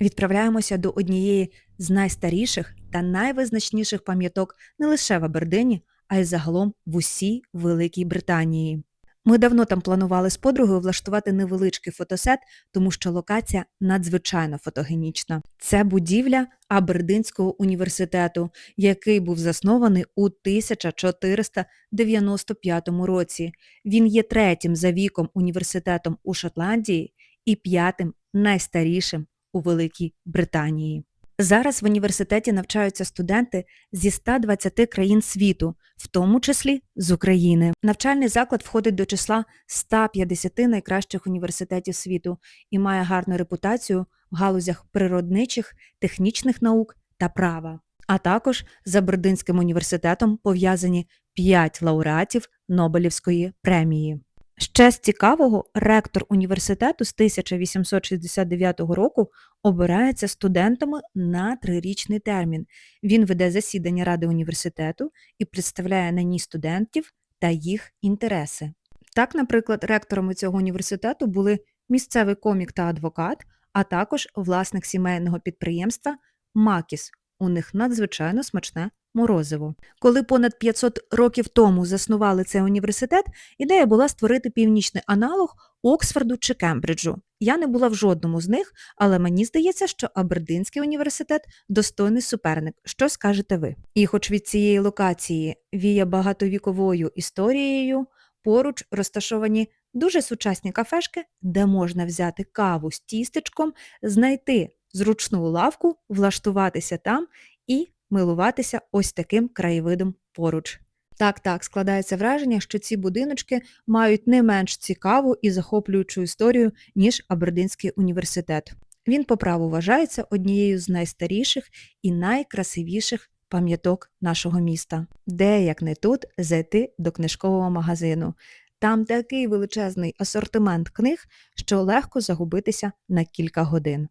Відправляємося до однієї з найстаріших та найвизначніших пам'яток не лише в Абердині, а й загалом в усій Великій Британії. Ми давно там планували з подругою влаштувати невеличкий фотосет, тому що локація надзвичайно фотогенічна. Це будівля Абердинського університету, який був заснований у 1495 році. Він є третім за віком університетом у Шотландії і п'ятим найстарішим у Великій Британії. Зараз в університеті навчаються студенти зі 120 країн світу, в тому числі з України. Навчальний заклад входить до числа 150 найкращих університетів світу і має гарну репутацію в галузях природничих, технічних наук та права. А також з Абердинським університетом пов'язані 5 лауреатів Нобелівської премії. Ще з цікавого, ректор університету з 1869 року обирається студентами на трирічний термін. Він веде засідання ради університету і представляє на ній студентів та їх інтереси. Так, наприклад, ректорами цього університету були місцевий комік та адвокат, а також власник сімейного підприємства Макіс. У них надзвичайно смачне морозиво. Коли понад 500 років тому заснували цей університет, ідея була створити північний аналог Оксфорду чи Кембриджу. Я не була в жодному з них, але мені здається, що Абердинський університет достойний суперник. Що скажете ви? І хоч від цієї локації віє багатовіковою історією, поруч розташовані дуже сучасні кафешки, де можна взяти каву з тістечком, знайти зручну лавку, влаштуватися там і милуватися ось таким краєвидом поруч. Так, так, складається враження, що ці будиночки мають не менш цікаву і захоплюючу історію, ніж Абердинський університет. Він по праву вважається однією з найстаріших і найкрасивіших пам'яток нашого міста. Де, як не тут, зайти до книжкового магазину. Там такий величезний асортимент книг, що легко загубитися на кілька годин.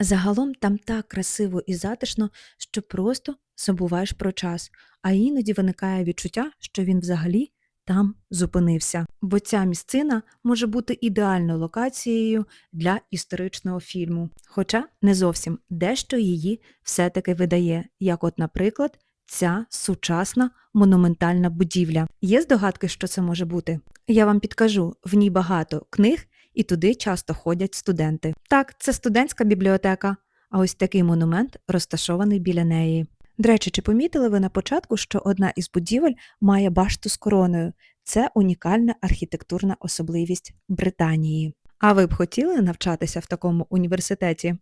Загалом там так красиво і затишно, що просто забуваєш про час, а іноді виникає відчуття, що він взагалі там зупинився. Бо ця місцина може бути ідеальною локацією для історичного фільму, хоча не зовсім дещо її все-таки видає, як, от, наприклад, ця сучасна монументальна будівля. Є здогадки, що це може бути? Я вам підкажу, в ній багато книг і туди часто ходять студенти. Так, це студентська бібліотека, а ось такий монумент розташований біля неї. До речі, чи помітили ви на початку, що одна із будівель має башту з короною? Це унікальна архітектурна особливість Британії. А ви б хотіли навчатися в такому університеті?